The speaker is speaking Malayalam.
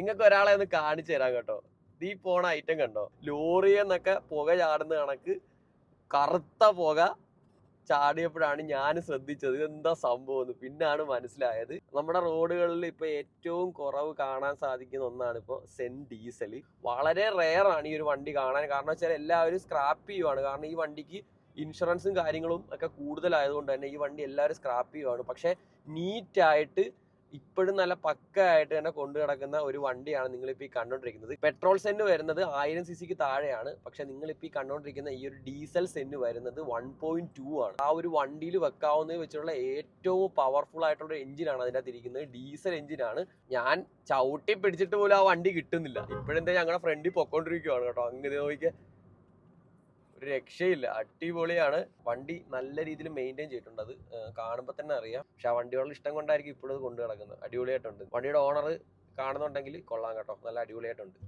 നിങ്ങൾക്ക് ഒരാളെ ഒന്ന് കാണിച്ചു തരാം കേട്ടോ. ഈ പോണ ഐറ്റം കണ്ടോ? ലോറിയെന്നൊക്കെ പുക ചാടുന്ന കണക്ക് കറുത്ത പുക ചാടിയപ്പോഴാണ് ഞാൻ ശ്രദ്ധിച്ചത്. ഇതെന്താ സംഭവം എന്ന് പിന്നാണ് മനസ്സിലായത്. നമ്മുടെ റോഡുകളിൽ ഇപ്പൊ ഏറ്റവും കുറവ് കാണാൻ സാധിക്കുന്ന ഒന്നാണ് ഇപ്പോൾ സെൻ ഡീസൽ വളരെ റെയർ ആണ് ഈ ഒരു വണ്ടി കാണാൻ. കാരണം വെച്ചാൽ എല്ലാവരും സ്ക്രാപ്പ് ചെയ്യുവാണ്. കാരണം ഈ വണ്ടിക്ക് ഇൻഷുറൻസും കാര്യങ്ങളും ഒക്കെ കൂടുതലായതുകൊണ്ട് തന്നെ ഈ വണ്ടി എല്ലാവരും സ്ക്രാപ്പ് ചെയ്യുവാണ്. പക്ഷെ നീറ്റായിട്ട് ഇപ്പോഴും നല്ല പക്കയായിട്ട് തന്നെ കൊണ്ടു കിടക്കുന്ന ഒരു വണ്ടിയാണ് നിങ്ങളിപ്പോൾ ഈ കണ്ടുകൊണ്ടിരിക്കുന്നത് പെട്രോൾ സെന്റ് വരുന്നത് ആയിരം സി സിക്ക് താഴെയാണ്. പക്ഷെ നിങ്ങളിപ്പോൾ ഈ കണ്ടുകൊണ്ടിരിക്കുന്ന ഈ ഒരു ഡീസൽ സെന്റ് വരുന്നത് വൺ പോയിന്റ് ടു ആണ്. ആ ഒരു വണ്ടിയിൽ വെക്കാവുന്നതിൽ വെച്ചുള്ള ഏറ്റവും പവർഫുൾ ആയിട്ടുള്ള എഞ്ചിനാണ് അതിന്റെ അകത്ത് ഇരിക്കുന്നത്. ഡീസൽ എഞ്ചിനാണ് ഞാൻ ചവിട്ടി പിടിച്ചിട്ട് പോലും ആ വണ്ടി കിട്ടുന്നില്ല. ഇപ്പോഴെന്താ ഞങ്ങളുടെ ഫ്രണ്ടിൽ പൊക്കോണ്ടിരിക്കുവാണ് കേട്ടോ. അങ്ങനെ നോക്കിയാൽ ഒരു രക്ഷയില്ല. അടിപൊളിയാണ്. വണ്ടി നല്ല രീതിയിൽ മെയിന്റെയിൻ ചെയ്തിട്ടുണ്ട്. അത് കാണുമ്പോൾ തന്നെ അറിയാം. പക്ഷെ ആ വണ്ടിയോടുള്ള ഇഷ്ടം കൊണ്ടായിരിക്കും ഇപ്പോഴും അത് കൊണ്ടു കിടക്കുന്നത് അടിപൊളിയായിട്ടുണ്ട്. വണ്ടിയുടെ ഓണർ കാണുന്നുണ്ടെങ്കിൽ കൊള്ളാം കേട്ടോ. നല്ല അടിപൊളിയായിട്ടുണ്ട്.